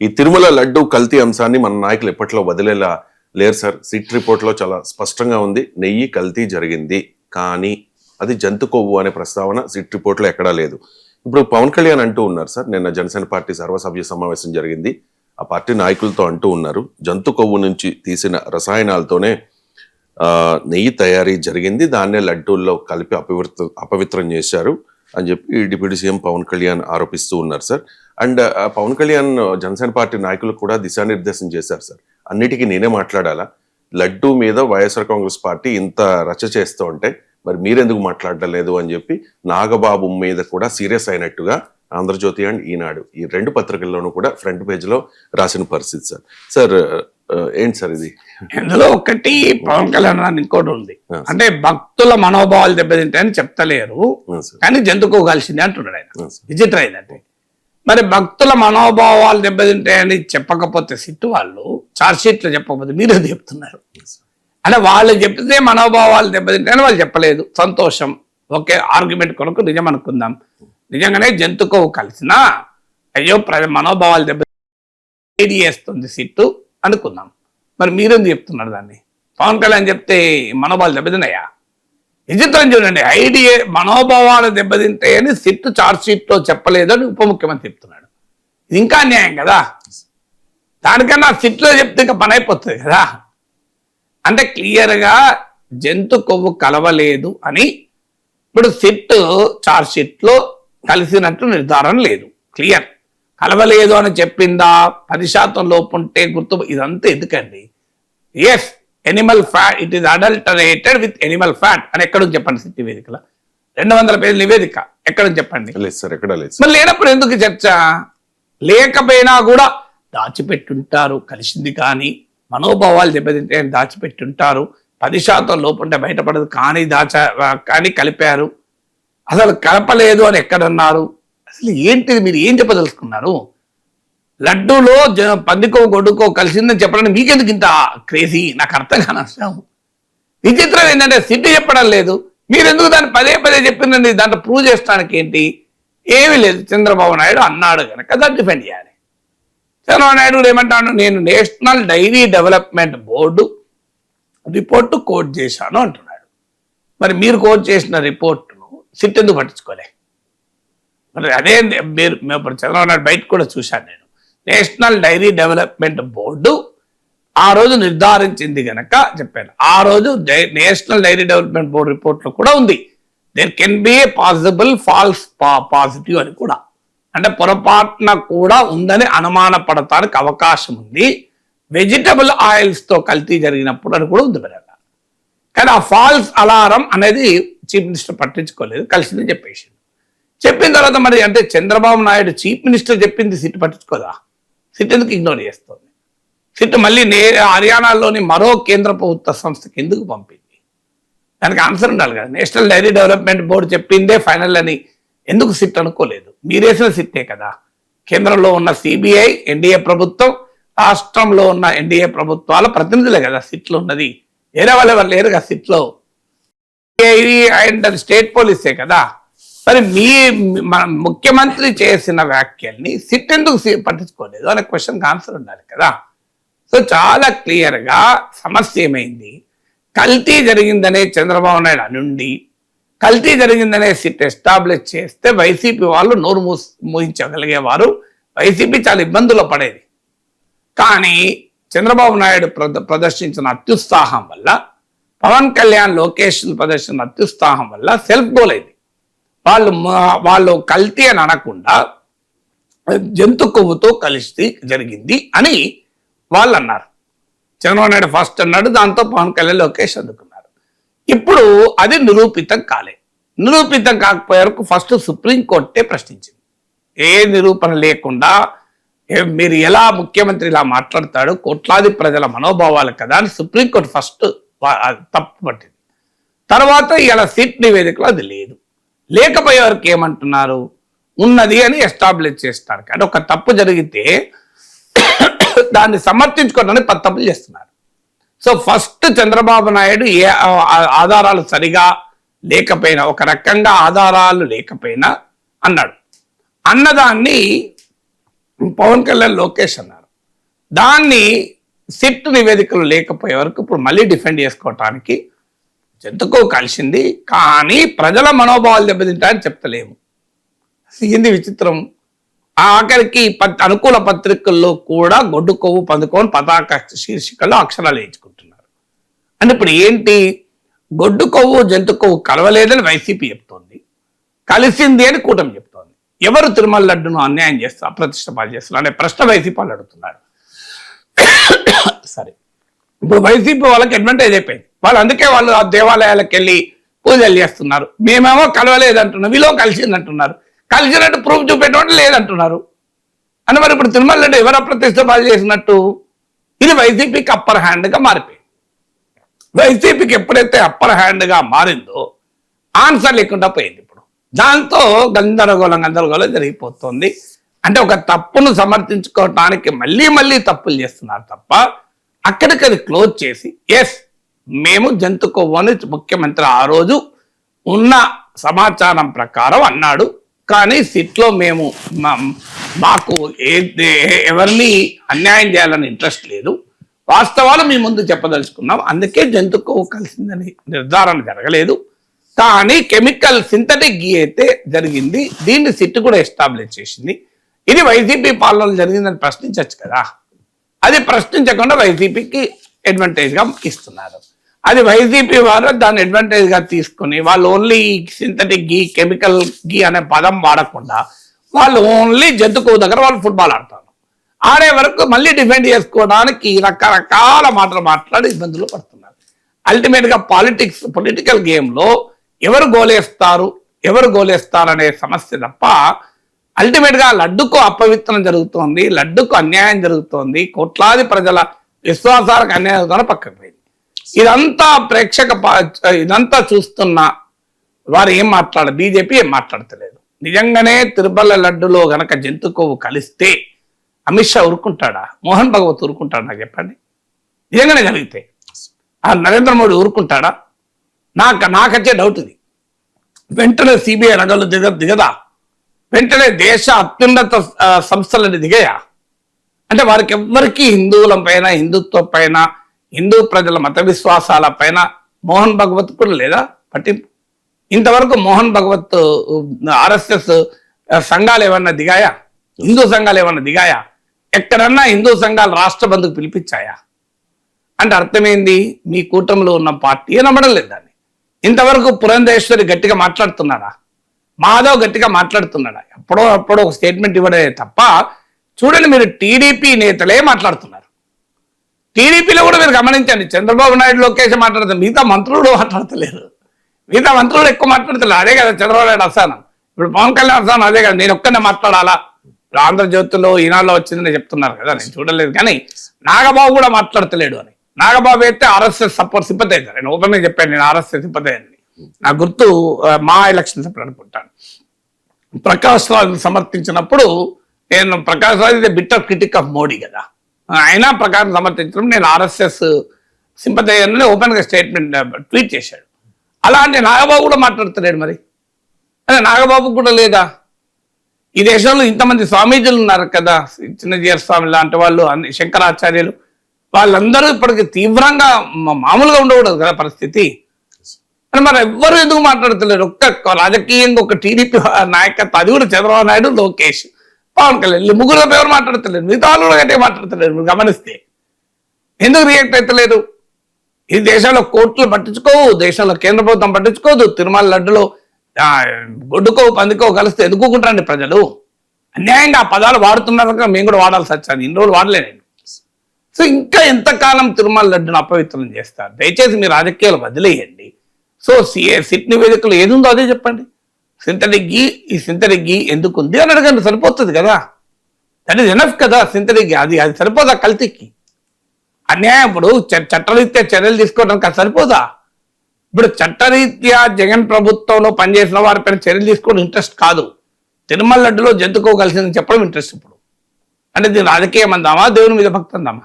ఈ తిరుమల లడ్డు కల్తీ అంశాన్ని మన నాయకులు ఎప్పట్లో వదిలేలా లేరు సార్. సిట్ రిపోర్ట్లో చాలా స్పష్టంగా ఉంది. నెయ్యి కల్తీ జరిగింది. కానీ అది జంతు కొవ్వు అనే ప్రస్తావన సిట్ రిపోర్ట్లో ఎక్కడా లేదు. ఇప్పుడు పవన్ కళ్యాణ్ అంటూ ఉన్నారు సార్. నిన్న జనసేన పార్టీ సర్వసభ్య సమావేశం జరిగింది. ఆ పార్టీ నాయకులతో అంటూ ఉన్నారు. జంతు కొవ్వు నుంచి తీసిన రసాయనాలతోనే నెయ్యి తయారీ జరిగింది. దాన్నే లడ్డూల్లో కలిపి అపవిత్ర అపవిత్రం చేశారు అని చెప్పి డిప్యూటీ సీఎం పవన్ కళ్యాణ్ ఆరోపిస్తూ ఉన్నారు sir. And Pawan Kalyan Janasena party నాయకులు కూడా దిశానిర్దేశం చేశారు సార్. అన్నిటికీ నేనే మాట్లాడాలా? లడ్డూ మీద వైఎస్ఆర్ కాంగ్రెస్ పార్టీ ఇంత రచ్చ చేస్తూ ఉంటే మరి మీరెందుకు మాట్లాడడం లేదు అని చెప్పి నాగబాబు మీద కూడా సీరియస్ అయినట్టుగా ఆంధ్రజ్యోతి అండ్ ఈనాడు ఈ రెండు పత్రికల్లోనూ కూడా ఫ్రంట్ పేజ్లో రాసిన పరిస్థితి సార్. సార్ ఏంటి సార్ ఇది? ఇందులో ఒకటి పవన్ కళ్యాణ్ అని ఇంకోటి ఉంది. అంటే భక్తుల మనోభావాలు దెబ్బతింటాయని చెప్తలేరు. కానీ జంతుకు కలిసింది అంటున్నాడు ఆయన. విచిత్రం ఏంటంటే మరి భక్తుల మనోభావాలు దెబ్బతింటాయని చెప్పకపోతే సిట్టు వాళ్ళు చార్జ్షీట్లో చెప్పకపోతే మీరు చెప్తున్నారు? అంటే వాళ్ళు చెప్తే మనోభావాలు దెబ్బతింటాయని వాళ్ళు చెప్పలేదు. సంతోషం. ఓకే ఆర్గ్యుమెంట్ కొరకు నిజం అనుకుందాం. నిజంగానే జంతుకు కలిసిన అయ్యో ప్రజ మనోభావాలు దెబ్బ ఏది చేస్తుంది సిట్టు? అనుకుందాం. మరి మీరెందుకు చెప్తున్నారు దాన్ని? పవన్ కళ్యాణ్ చెప్తే మనోభావాలు దెబ్బతిన్నాయా? విచిత్రం చూడండి. ఐడిఏ మనోభావాలు దెబ్బతింటాయని సిట్ చార్జ్షీట్లో చెప్పలేదని ఉప ముఖ్యమంత్రి చెప్తున్నాడు. ఇది ఇంకా అన్యాయం కదా? దానికన్నా సిట్లో చెప్తే ఇంకా పని అయిపోతుంది కదా? అంటే క్లియర్గా జంతు కొవ్వు కలవలేదు అని ఇప్పుడు సిట్ చార్జ్షీట్లో కలిసినట్టు నిర్ధారణ లేదు. క్లియర్. కలవలేదు అని చెప్పిందా? పది శాతం లోపు ఉంటే గుర్తు ఇదంతా ఎందుకండి? Yes animal fat it is adulterated with animal fat అని ఎక్కడ చెప్పండి సిట్ నివేదికలో రెండు వందల పేజీల నివేదిక. ఎక్కడ చెప్పండి? లేదు సార్ ఎక్కడా లేదు మరి లేనప్పుడు ఎందుకు చర్చ? లేకపోయినా కూడా దాచిపెట్టుంటారు. కలిసింది కానీ మనోభావాలు దెబ్బతింటే దాచిపెట్టుంటారు. పది శాతం లోపుంటే బయటపడదు. కానీ దాచ కానీ కలిపారు. అసలు కలపలేదు అని ఎక్కడన్నారు? అసలు ఏంటిది మీరు? ఏం చెప్పదలుచుకున్నారు? లడ్డూలో జ పందికో గొడ్డుకో కలిసిందని చెప్పడానికి మీకెందుకు ఇంత క్రేజీ? నాకు అర్థం కాని అసలు విచిత్రం ఏంటంటే సిద్ధి చెప్పడం లేదు. మీరు ఎందుకు దాన్ని పదే పదే చెప్పిందండి? దాంట్లో ప్రూవ్ చేయడానికి ఏంటి? ఏమీ లేదు. చంద్రబాబు నాయుడు అన్నాడు కనుక దాన్ని డిఫెండ్ చేయాలి. చంద్రబాబు నాయుడు కూడా నేను national dairy development board report quote చేశాను అంటున్నాడు. మరి మీరు కోట్ చేసిన రిపోర్టును సిట్ ఎందుకు పట్టించుకోలే? మరి అదే మీరు మేము ఇప్పుడు చంద్రబాబు నాయుడు బయట కూడా చూశాను నేను. నేషనల్ డైరీ డెవలప్మెంట్ బోర్డు ఆ రోజు నిర్ధారించింది గనక చెప్పాను. ఆ రోజు డై- నేషనల్ డైరీ డెవలప్మెంట్ బోర్డు రిపోర్ట్లో కూడా ఉంది. There can be a possible false positive అని కూడా. అంటే పొరపాటున కూడా ఉందని అనుమానపడటానికి అవకాశం ఉంది. వెజిటబుల్ ఆయిల్స్తో కల్తీ జరిగినప్పుడు అని కూడా ఉంది మరి కానీ ఆ ఫాల్స్ అలారం అనేది చీఫ్ మినిస్టర్ పట్టించుకోలేదు కలిసిందని చెప్పేసి చెప్పిన తర్వాత మరి అంటే చంద్రబాబు నాయుడు చీఫ్ మినిస్టర్ చెప్పింది సిట్ పట్టించుకోదా? సిట్ ఎందుకు ఇగ్నోర్ చేస్తుంది. సిట్ మళ్ళీ నే హర్యానాలోని మరో కేంద్ర ప్రభుత్వ సంస్థకి ఎందుకు పంపింది? దానికి ఆన్సర్ ఉండాలి కదా. నేషనల్ డైరీ డెవలప్మెంట్ బోర్డు చెప్పిందే ఫైనల్ అని ఎందుకు సిట్ అనుకోలేదు? మీరేసిన సిట్టే కదా. కేంద్రంలో ఉన్న సిబిఐ ఎన్డీఏ ప్రభుత్వం రాష్ట్రంలో ఉన్న ఎన్డీఏ ప్రభుత్వాల ప్రతినిధులే కదా సిట్లు ఉన్నది. వేరే వాళ్ళు ఎవరు లేరు కదా సిట్లో అండ్ స్టేట్ పోలీసే కదా. మరి మీ మన ముఖ్యమంత్రి చేసిన వ్యాఖ్యల్ని సిట్ ఎందుకు పట్టించుకోలేదు అనే క్వశ్చన్కి ఆన్సర్ ఉండాలి కదా. సో చాలా క్లియర్గా సమస్య ఏమైంది? కల్తీ జరిగిందనే చంద్రబాబు నాయుడు అనుండి కల్తీ జరిగిందనే సిట్ ఎస్టాబ్లిష్ చేస్తే వైసీపీ వాళ్ళు నోరు మూసి మూయించగలిగేవారు. వైసీపీ చాలా ఇబ్బందుల్లో పడేది. కానీ చంద్రబాబు నాయుడు ప్రద- ప్రదర్శించిన అత్యుత్సాహం వల్ల పవన్ కళ్యాణ్ లోకేష్ ప్రదర్శించిన అత్యుత్సాహం వల్ల సెల్ఫ్ గోల్ అయింది. వాళ్ళు వాళ్ళు కల్తీ అని అనకుండా జంతు కొవ్వుతో కలిసి జరిగింది అని వాళ్ళు అన్నారు చంద్రబాబు నాయుడు ఫస్ట్ అన్నాడు దాంతో పవన్ కళ్యాణ్ లోకేష్ అందుకున్నారు. ఇప్పుడు అది నిరూపితం కాలే. నిరూపితం కాకపోయే వరకు ఫస్ట్ సుప్రీంకోర్టే ప్రశ్నించింది. ఏ నిరూపణ లేకుండా మీరు ఎలా ముఖ్యమంత్రి ఇలా మాట్లాడతాడు కోట్లాది ప్రజల మనోభావాలు కదా అని సుప్రీంకోర్టు ఫస్ట్ తప్పు పట్టింది తర్వాత ఇలా సిట్ నివేదికలో అది లేదు. లేకపోయే వరకు ఏమంటున్నారు? ఉన్నది అని ఎస్టాబ్లిష్ చేస్తారు. కానీ ఒక తప్పు జరిగితే దాన్ని సమర్థించుకోవడానికి పది తప్పులు చేస్తున్నారు. సో ఫస్ట్ చంద్రబాబు నాయుడు ఏ ఆధారాలు సరిగా లేకపోయినా ఒక రకంగా ఆధారాలు లేకపోయినా అన్నాడు. అన్నదాన్ని పవన్ కళ్యాణ్ లోకేష్ అన్నారు. దాన్ని సిట్ నివేదికలు లేకపోయే వరకు ఇప్పుడు మళ్ళీ డిఫెండ్ చేసుకోవటానికి జంతుకో కలిసింది కానీ ప్రజల మనోభావాలు దెబ్బతింటాయని చెప్తలేము. ఇది విచిత్రం? ఆఖరికి పత్- అనుకూల పత్రికల్లో కూడా గొడ్డు కొవ్వు పందుకొని పతాక శీర్షికల్లో అక్షరాలు వేయించుకుంటున్నారు. అంటే ఇప్పుడు ఏంటి? గొడ్డు కొవ్వు జంతు కొవ్వు కలవలేదని వైసీపీ చెప్తోంది. కలిసింది అని కూటమి చెప్తోంది. ఎవరు తిరుమల లడ్డును అన్యాయం చేస్తారు అప్రతిష్ట పాలు చేస్తున్నారు? అనే ప్రశ్న వైసీపీ వాళ్ళు అడుగుతున్నారు. సరే ఇప్పుడు వైసీపీ వాళ్ళకి అడ్వాంటేజ్ అయిపోయింది. వాళ్ళు అందుకే వాళ్ళు ఆ దేవాలయాలకు వెళ్ళి పూజలు చేస్తున్నారు. మేమేమో కలవలేదు అంటున్నాం వీలో కలిసింది కలిసినట్టు ప్రూఫ్ చూపెట్టడం లేదంటున్నారు. అని మరి ఇప్పుడు తిరుమల లడ్డు ఎవరు అప్రతిష్ట చేసినట్టు? ఇది వైసీపీకి అప్పర్ హ్యాండ్గా మారిపోయింది. వైసీపీకి ఎప్పుడైతే అప్పర్ హ్యాండ్గా మారిందో ఆన్సర్ లేకుండా పోయింది ఇప్పుడు. దాంతో గందరగోళం గందరగోళం జరిగిపోతుంది. అంటే ఒక తప్పును సమర్థించుకోవటానికి మళ్ళీ మళ్ళీ తప్పులు చేస్తున్నారు తప్ప అక్కడికది క్లోజ్ చేసి ఎస్ మేము జంతు కొవ్వని ముఖ్యమంత్రి ఆ రోజు ఉన్న సమాచారం ప్రకారం అన్నాడు. కానీ సిట్లో మేము మా- మాకు ఎవరిని అన్యాయం చేయాలని ఇంట్రెస్ట్ లేదు. వాస్తవాలు మీ ముందు చెప్పదలుచుకున్నాం. అందుకే జంతు కొవ్వు కలిసిందని నిర్ధారణ జరగలేదు. కానీ కెమికల్ సింథటిక్ గీ అయితే జరిగింది. దీన్ని సిట్ కూడా ఎస్టాబ్లిష్ చేసింది. ఇది వైసీపీ పాలనలో జరిగిందని ప్రశ్నించవచ్చు కదా. అది ప్రశ్నించకుండా వైసీపీకి అడ్వాంటేజ్గా ఇస్తున్నారు. అది వైసీపీ వారు దాన్ని అడ్వాంటేజ్గా తీసుకుని వాళ్ళు only synthetic ghee chemical ghee అనే పదం వాడకుండా వాళ్ళు ఓన్లీ జంతుకు దగ్గర వాళ్ళు ఫుట్బాల్ ఆడతారు. ఆడే వరకు మళ్ళీ డిఫెండ్ చేసుకోవడానికి రకరకాల మాటలు మాట్లాడి ఇబ్బందులు పడుతున్నారు. అల్టిమేట్గా పాలిటిక్స్ పొలిటికల్ గేమ్లో ఎవరు గోలేస్తారు ఎవరు గోలేస్తారు అనే సమస్య తప్ప అల్టిమేట్గా లడ్డుకు అపవిత్రం జరుగుతోంది లడ్డుకు అన్యాయం జరుగుతోంది కోట్లాది ప్రజల విశ్వాసాలకు అన్యాయం ద్వారా పక్కకు పోయింది. ఇదంతా ప్రేక్షక పా- ఇదంతా చూస్తున్న వారు ఏం మాట్లాడ బీజేపీ ఏం మాట్లాడతలేదు. నిజంగానే తిరుపల్ల లడ్డులో గనక జంతుకోవు కలిస్తే అమిత్ షా ఊరుకుంటాడా? మోహన్ భగవత్ ఊరుకుంటాడా నాకు చెప్పండి. నిజంగానే జరిగితే. ఆ నరేంద్ర మోడీ ఊరుకుంటాడా? నాకు నాకచ్చే డౌట్ ఇది. వెంటనే సిబిఐ రంగంలో దిగ దిగదా? వెంటనే దేశ అత్యున్నత సంస్థలని దిగయా? అంటే వారికి ఎవ్వరికీ హిందువుల పైన హిందుత్వం పైన హిందూ ప్రజల మత విశ్వాసాల పైన మోహన్ భగవత్ కూడా లేదా? పట్టింపు ఇంతవరకు మోహన్ భగవత్ ఆర్ఎస్ఎస్ సంఘాలు ఏమన్నా దిగాయా? హిందూ సంఘాలు ఏమన్నా దిగాయా? ఎక్కడన్నా హిందూ సంఘాలు రాష్ట్ర బంధుకు పిలిపించాయా? అంటే అర్థమైంది మీ కూటమిలో ఉన్న పార్టీ నమ్మడం లేదు దాన్ని. ఇంతవరకు పురంధేశ్వరి గట్టిగా మాట్లాడుతున్నాడా? మాధవ్ గట్టిగా మాట్లాడుతున్నాడా? ఎప్పుడో అప్పుడో ఒక స్టేట్మెంట్ ఇవ్వడే తప్ప చూడండి మీరు టీడీపీ నేతలే మాట్లాడుతున్నారు. టీడీపీలో కూడా మీరు గమనించండి. చంద్రబాబు నాయుడు లోకేష్ మాట్లాడతారు మిగతా మంత్రులు మాట్లాడతలేరు. మిగతా మంత్రులు ఎక్కువ మాట్లాడతలేరు. అదే కదా చంద్రబాబు నాయుడు అసానం ఇప్పుడు పవన్ కళ్యాణ్ అసానం అదే కదా నేను ఒక్కనే మాట్లాడాలా? ఇప్పుడు ఆంధ్రజ్యోతిలో ఈనాడులో వచ్చిందని చెప్తున్నారు కదా. నేను చూడలేదు కానీ నాగబాబు కూడా మాట్లాడతలేడు అని. నాగబాబు అయితే ఆర్ఎస్ఎస్ సపోర్ట్ సింపతైజర్. నేను ఓపెన్గా చెప్పాను నేను ఆర్ఎస్ఎస్ సింపతైజర్ నా గుర్తు మా ఎలక్షన్స్ అప్పుడు అనుకుంటాను. ప్రకాష్ రాజ్ సమర్థించినప్పుడు నేను Prakash Raj bit bitter critic of Modi కదా. అయినా ప్రకారం సమర్థించడం నేను ఆర్ఎస్ఎస్ సింపతి ఓపెన్గా స్టేట్మెంట్ ట్వీట్ చేశాడు. అలాంటి నాగబాబు కూడా మాట్లాడుతున్నాడు మరి. అదే నాగబాబు కూడా లేదా? ఈ దేశంలో ఇంతమంది స్వామీజీలు ఉన్నారు కదా చిన్నజీర స్వామి లాంటి వాళ్ళు శంకరాచార్యులు. వాళ్ళందరూ ఇప్పటికి తీవ్రంగా మామూలుగా ఉండకూడదు కదా పరిస్థితి. అని మరి ఎవ్వరు ఎందుకు మాట్లాడుతున్నారు ఒక్క రాజకీయంగా ఒక టీడీపీ నాయకత్వం అది కూడా చంద్రబాబు నాయుడు లోకేష్. పవన్ కళ్యాణ్. ముగ్గురు తప్ప ఎవరు మాట్లాడతలేరు మిగతా వాళ్ళు కూడా గట్టిగా మాట్లాడతలేరు మీరు గమనిస్తే. ఎందుకు రియాక్ట్ అవుతలేదు ఈ దేశంలో కోర్టులు పట్టించుకోవు దేశంలో కేంద్ర ప్రభుత్వం పట్టించుకోదు తిరుమల లడ్డులో గొడ్డుకో పందుకో కలిస్తే ఎదుర్కొంటారండి ప్రజలు? అన్యాయంగా ఆ పదాలు వాడుతున్నారు కనుక మేము కూడా వాడాల్సి వచ్చాను ఇన్ని రోజులు వాడలే నేను. సో ఇంకా ఎంతకాలం తిరుమల లడ్డును అపవిత్రం చేస్తారు? దయచేసి మీ రాజకీయాలు వదిలేయండి. సో సిఏ సిట్ నివేదికలు ఏది ఉందో అదే చెప్పండి. సింథటిక్ గీ ఈ సింథటిక్ గీ ఎందుకు ఉంది అని అడగండి సరిపోతుంది కదా? దట్ ఈస్ ఎనఫ్ కదా సింథటిక్ గీ అది అది సరిపోదా కల్తీకి? అన్యాయం ఇప్పుడు చ- చట్టరీత్యా చర్యలు తీసుకోవడానికి అది సరిపోదా? ఇప్పుడు చట్టరీత్యా జగన్ ప్రభుత్వంలో పనిచేసిన వారిపైన చర్యలు తీసుకోవడం ఇంట్రెస్ట్ కాదు. తిరుమల లడ్డులో జంతుకోగలిసిందని చెప్పడం ఇంట్రెస్ట్ ఇప్పుడు. అంటే దీని రాజకీయం అందామా దేవుని మీద భక్తి అందామా?